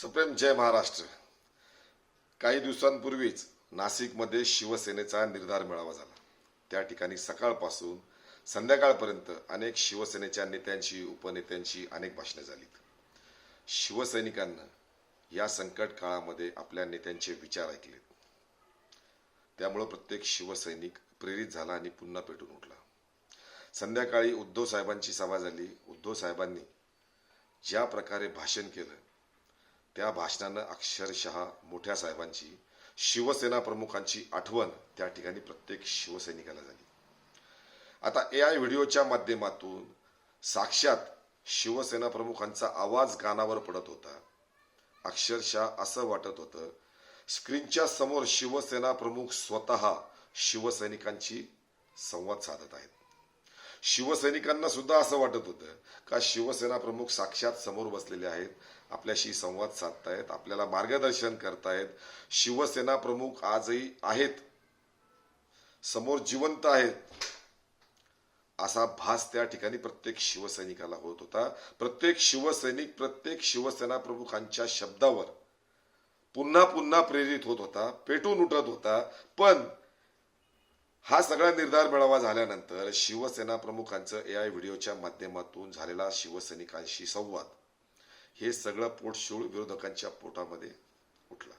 Supreme जय महाराष्ट्र. काही दिवसांपूर्वीच नाशिकमध्ये शिवसेनेचा निर्धार मेळावा झाला. त्या ठिकाणी सकाळपासून संध्याकाळपर्यंत अनेक शिवसेनेच्या नेत्यांशी उपनेत्यांशी अनेक भाषणे झालीत. शिवसैनिकांना या संकट काळामध्ये आपल्या नेत्यांचे विचार ऐकलेत. त्यामुळं प्रत्येक शिवसैनिक प्रेरित झाला आणि पुन्हा पेटून उठला. संध्याकाळी उद्धव साहेबांची सभा झाली. उद्धव साहेबांनी ज्या प्रकारे भाषण केलं त्या भाषणानं अक्षरशः मोठ्या साहेबांची शिवसेना प्रमुखांची आठवण त्या ठिकाणी प्रत्येक शिवसैनिकाला झाली. आता ए आय व्हिडिओच्या माध्यमातून साक्षात शिवसेना प्रमुखांचा आवाज कानावर पडत होता. अक्षरशः असं वाटत होतं स्क्रीनच्या समोर शिवसेना प्रमुख स्वतः शिवसैनिकांची संवाद साधत आहेत. शिवसैनिकांना सुद्धा असं वाटत होतं का शिवसेना प्रमुख साक्षात समोर बसलेले आहेत आपल्याशी संवाद साधतायत आपल्याला मार्गदर्शन करतायत. शिवसेना प्रमुख आजही आहेत समोर जिवंत आहेत. असा भास त्या ठिकाणी प्रत्येक शिवसैनिकाला होत होता. प्रत्येक शिवसैनिक प्रत्येक शिवसेना प्रमुखांच्या शब्दावर पुन्हा पुन्हा प्रेरित होत होता पेटून उठत होता. पण हा सगळा निर्धार मेळावा झाल्यानंतर शिवसेना प्रमुखांचं ए आय व्हिडिओच्या माध्यमातून झालेला शिवसैनिकांशी संवाद. हे सगळं पोटशूळ विरोधकांच्या पोटामध्ये उठला.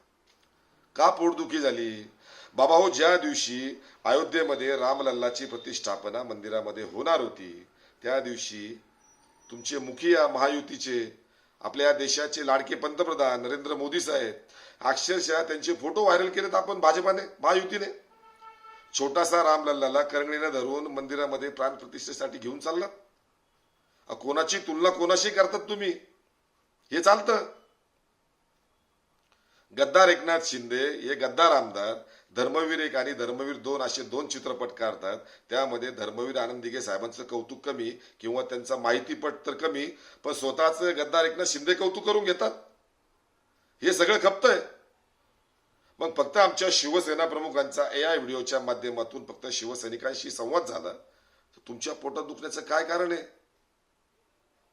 का पोटदुखी झाली? बाबा हो ज्या दिवशी अयोध्येमध्ये रामलल्लाची प्रतिष्ठापना मंदिरामध्ये होणार होती त्या दिवशी तुमचे मुखिया महायुतीचे आपल्या देशाचे लाडके पंतप्रधान नरेंद्र मोदी साहेब अक्षरशः त्यांचे फोटो व्हायरल केलेत आपण भाजपाने महायुतीने. छोटासा रामलल्लाला करंगणीनं धरून मंदिरामध्ये प्राण प्रतिष्ठेसाठी घेऊन चाललात. कोणाची तुलना कोणाशी करतात तुम्ही? हे चालतं. गद्दार एकनाथ शिंदे हे गद्दार आमदार धर्मवीर एक आणि धर्मवीर दोन असे दोन चित्रपट काढतात. त्यामध्ये धर्मवीर आनंद दिघे साहेबांचं कौतुक कमी किंवा त्यांचा माहितीपट तर कमी पण स्वतःच गद्दार एकनाथ शिंदे कौतुक करून घेतात. हे सगळं खपतंय. मग फक्त आमच्या शिवसेना प्रमुखांचा ए आय व्हिडिओच्या माध्यमातून फक्त शिवसैनिकांशी संवाद झाला. तर तुमच्या पोटात दुखण्याचं काय कारण आहे?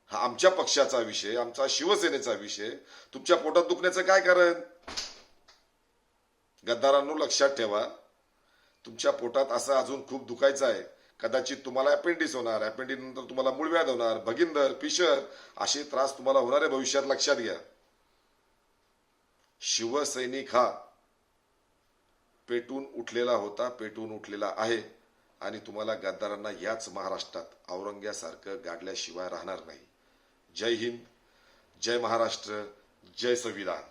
हा आमच्या पक्षाचा विषय आमचा शिवसेनेचा विषय. तुमच्या पोटात दुखण्याचं काय कारण? गद्दारांनो लक्षात ठेवा. तुमच्या पोटात असं अजून खूप दुखायचं आहे. कदाचित तुम्हाला अपेंडिस होणार. अपेंडिस नंतर तुम्हाला मूळव्याध होणार. भगिंदर पिशर असे त्रास तुम्हाला होणार आहे भविष्यात. लक्षात घ्या. शिवसैनिक हा पेटून उठलेला होता पेटून उठलेला आहे. आणि तुम्हाला गद्दारांना याच महाराष्ट्रात औरंग्यासारखं गाडल्याशिवाय राहणार नाही. जय हिंद जय महाराष्ट्र जय संविधान.